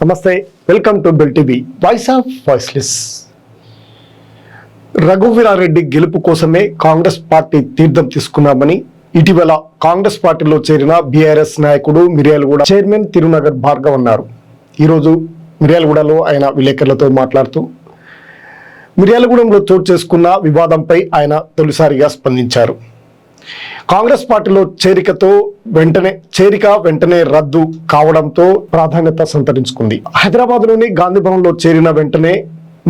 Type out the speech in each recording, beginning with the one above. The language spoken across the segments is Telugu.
నమస్తే welcome to Bell TV. Voice of voiceless Raghuveera Reddy గెలుపు కోసమే కాంగ్రెస్ పార్టీ తీర్థం తీసుకున్నామని ఇటీవల కాంగ్రెస్ పార్టీలో చేరిన బీఆర్ఎస్ నాయకుడు మిర్యాలగూడ చైర్మన్ తిరునగర్ భార్గవ్ అన్నారు. ఈరోజు మిర్యాలగూడలో ఆయన విలేకరులతో మాట్లాడుతూ మిర్యాలగూడెంలో చోటు చేసుకున్న వివాదంపై ఆయన తొలిసారిగా స్పందించారు. కాంగ్రెస్ పార్టీలో చేరికతో వెంటనే చేరిక వెంటనే రద్దు కావడంతో ప్రాధాన్యత సంతరించుకుంది. హైదరాబాద్లోని గాంధీ చేరిన వెంటనే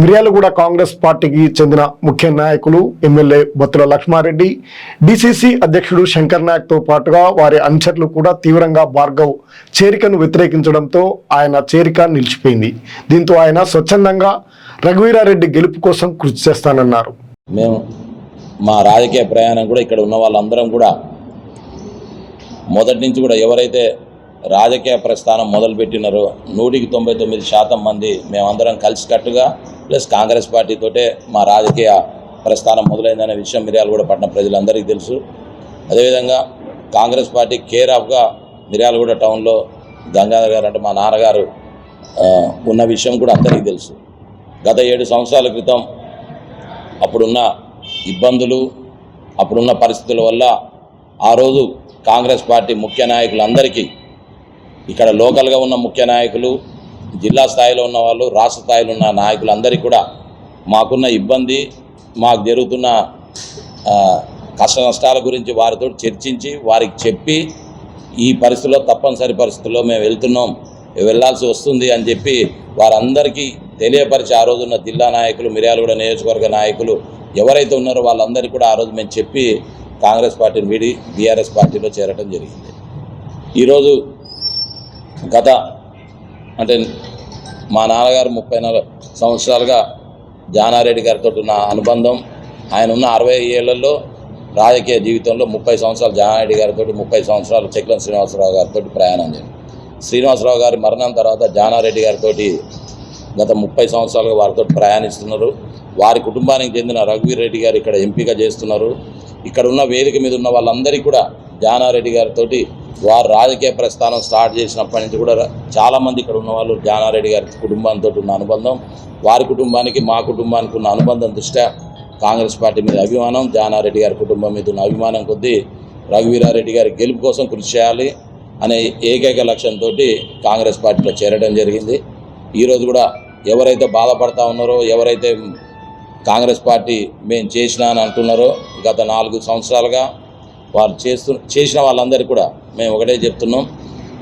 మిర్యాలగూడ కాంగ్రెస్ పార్టీకి చెందిన ముఖ్య నాయకులు ఎమ్మెల్యే బత్తుల లక్ష్మారెడ్డి డిసిసి అధ్యక్షుడు శంకర్ నాయక్తో పాటుగా వారి అనుచరులు కూడా తీవ్రంగా భార్గవ్ చేరికను వ్యతిరేకించడంతో ఆయన చేరిక నిలిచిపోయింది. దీంతో ఆయన స్వచ్ఛందంగా రఘువీరారెడ్డి గెలుపు కోసం కృషి చేస్తానన్నారు. మేము మా రాజకీయ ప్రయాణం కూడా ఇక్కడ ఉన్న వాళ్ళందరం కూడా మొదటి నుంచి కూడా ఎవరైతే రాజకీయ ప్రస్థానం మొదలుపెట్టినారో నూటికి తొంభై తొమ్మిది శాతం మంది మేమందరం కలిసికట్టుగా ప్లస్ కాంగ్రెస్ పార్టీతోటే మా రాజకీయ ప్రస్థానం మొదలైందనే విషయం మిర్యాలగూడ పట్టణ ప్రజలందరికీ తెలుసు. అదేవిధంగా కాంగ్రెస్ పార్టీ కేర్ ఆఫ్గా మిర్యాలగూడ టౌన్లో గంగాధర్ గారు అంటే మా నాన్నగారు ఉన్న విషయం కూడా అందరికీ తెలుసు. గత ఏడు సంవత్సరాల క్రితం అప్పుడున్న ఇబ్బందులు అప్పుడున్న పరిస్థితుల వల్ల ఆ రోజు కాంగ్రెస్ పార్టీ ముఖ్య నాయకులందరికీ ఇక్కడ లోకల్గా ఉన్న ముఖ్య నాయకులు జిల్లా స్థాయిలో ఉన్న వాళ్ళు రాష్ట్ర స్థాయిలో ఉన్న నాయకులందరికీ కూడా మాకున్న ఇబ్బంది మాకు జరుగుతున్న కష్ట నష్టాల గురించి వారితో చర్చించి వారికి చెప్పి ఈ పరిస్థితుల్లో తప్పనిసరి పరిస్థితుల్లో మేము వెళ్తున్నాం వెళ్ళాల్సి వస్తుంది అని చెప్పి వారందరికీ తెలియపరిచి ఆ రోజున్న జిల్లా నాయకులు మిర్యాలగూడ నియోజకవర్గ నాయకులు ఎవరైతే ఉన్నారో వాళ్ళందరికీ కూడా ఆ రోజు మేము చెప్పి కాంగ్రెస్ పార్టీని వీడి బీఆర్ఎస్ పార్టీలో చేరటం జరిగింది. ఈరోజు గత అంటే మా నాన్నగారు ముప్పై నాలుగు సంవత్సరాలుగా జానారెడ్డి గారితో ఉన్న అనుబంధం ఆయన ఉన్న అరవై ఏళ్ళలో రాజకీయ జీవితంలో ముప్పై సంవత్సరాలు జానారెడ్డి గారితో ముప్పై సంవత్సరాలు చక్రం శ్రీనివాసరావు గారితో ప్రయాణం చేయండి శ్రీనివాసరావు గారి మరణం తర్వాత జానారెడ్డి గారితో గత ముప్పై సంవత్సరాలుగా వారితో ప్రయాణిస్తున్నారు. వారి కుటుంబానికి చెందిన రఘువీర్ రెడ్డి గారు ఇక్కడ ఎంపిక చేస్తున్నారు. ఇక్కడ ఉన్న వేదిక మీద ఉన్న వాళ్ళందరికీ కూడా జానారెడ్డి గారితో వారు రాజకీయ ప్రస్థానం స్టార్ట్ చేసినప్పటి నుంచి కూడా చాలామంది ఇక్కడ ఉన్న వాళ్ళు జానారెడ్డి గారి కుటుంబంతో ఉన్న అనుబంధం వారి కుటుంబానికి మా కుటుంబానికి ఉన్న అనుబంధం దృష్ట్యా కాంగ్రెస్ పార్టీ మీద అభిమానం జానారెడ్డి గారి కుటుంబం మీద ఉన్న అభిమానం కొద్దీ రఘువీరారెడ్డి గారి గెలుపు కోసం కృషి చేయాలి అనే ఏకైక లక్ష్యంతో కాంగ్రెస్ పార్టీలో చేరడం జరిగింది. ఈరోజు కూడా ఎవరైతే బాధపడతా ఉన్నారో ఎవరైతే కాంగ్రెస్ పార్టీ మేము చేసినా అని అంటున్నారో గత నాలుగు సంవత్సరాలుగా వారు చేస్తు చేసిన వాళ్ళందరికీ కూడా మేము ఒకటే చెప్తున్నాం.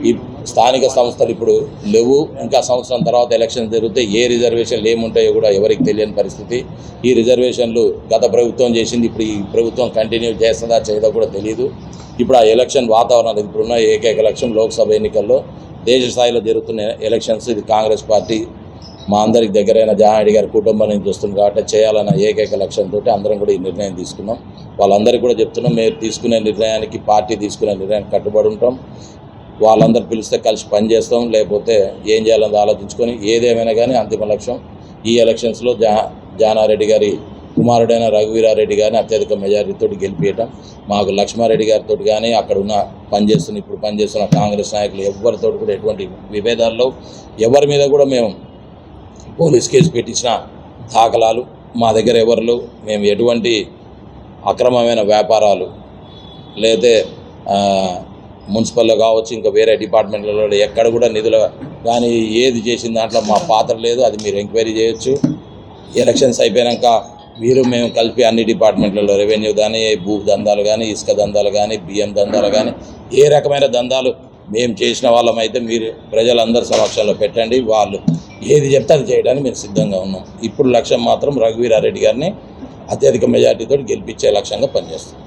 ఈ స్థానిక సంస్థలు ఇప్పుడు లేవు. ఇంకా సంవత్సరం తర్వాత ఎలక్షన్ జరిగితే ఏ రిజర్వేషన్లు ఏముంటాయో కూడా ఎవరికి తెలియని పరిస్థితి. ఈ రిజర్వేషన్లు గత ప్రభుత్వం చేసింది ఇప్పుడు ఈ ప్రభుత్వం కంటిన్యూ చేస్తుందా చేయదో కూడా తెలియదు ఇప్పుడు ఆ ఎలక్షన్ వాతావరణం ఇప్పుడున్న ఏకైక ఎలక్షన్ లోక్సభ ఎన్నికల్లో దేశ స్థాయిలో జరుగుతున్న ఎలక్షన్స్. ఇది కాంగ్రెస్ పార్టీ మా అందరికి దగ్గరైన జహారెడ్డి గారి కుటుంబం నుంచి వస్తుంది కాబట్టి చేయాలన్న ఏకైక లక్ష్యంతో అందరం కూడా ఈ నిర్ణయం తీసుకున్నాం. వాళ్ళందరికీ కూడా చెప్తున్నాం మీరు తీసుకునే నిర్ణయానికి పార్టీ తీసుకునే నిర్ణయానికి కట్టుబడి ఉంటాం. వాళ్ళందరూ పిలిస్తే కలిసి పనిచేస్తాం లేకపోతే ఏం చేయాలని ఆలోచించుకొని ఏదేమైనా కానీ అంతిమ లక్ష్యం. ఈ ఎలక్షన్స్లో జా జానారెడ్డి గారి కుమారుడైన రఘువీరారెడ్డి గారిని అత్యధిక మెజారిటీతో గెలిపియటం. మాకు లక్ష్మారెడ్డి గారితో కానీ అక్కడ ఉన్న పనిచేస్తున్న ఇప్పుడు పనిచేస్తున్న కాంగ్రెస్ నాయకులు ఎవరితో కూడా ఎటువంటి విభేదాల్లో ఎవరి మీద కూడా మేము పోలీస్ కేసు పెట్టించిన దాఖలాలు మా దగ్గర ఎవరు లేవు. మేము ఎటువంటి అక్రమమైన వ్యాపారాలు లేతే మున్సిపల్లో కావచ్చు ఇంకా వేరే డిపార్ట్మెంట్లలో ఎక్కడ కూడా నిధులు కానీ ఏది చేసిన దాంట్లో మా పాత్ర లేదు అది మీరు ఎంక్వైరీ చేయొచ్చు ఎలక్షన్స్ అయిపోయాక మీరు మేము కలిపి అన్ని డిపార్ట్మెంట్లలో రెవెన్యూ కానీ భూ దందాలు కానీ ఇసుక దందాలు కానీ బియ్యం దందాలు కానీ ఏ రకమైన దందాలు మేము చేసిన వాళ్ళమైతే మీరు ప్రజలందరి సమక్షంలో పెట్టండి వాళ్ళు ఏది చెప్తే అది చేయడానికి మేము సిద్ధంగా ఉన్నాం. ఇప్పుడు లక్ష్యం మాత్రం రఘువీరారెడ్డి గారిని అత్యధిక మెజార్టీతో గెలిపించే లక్ష్యంగా పనిచేస్తాం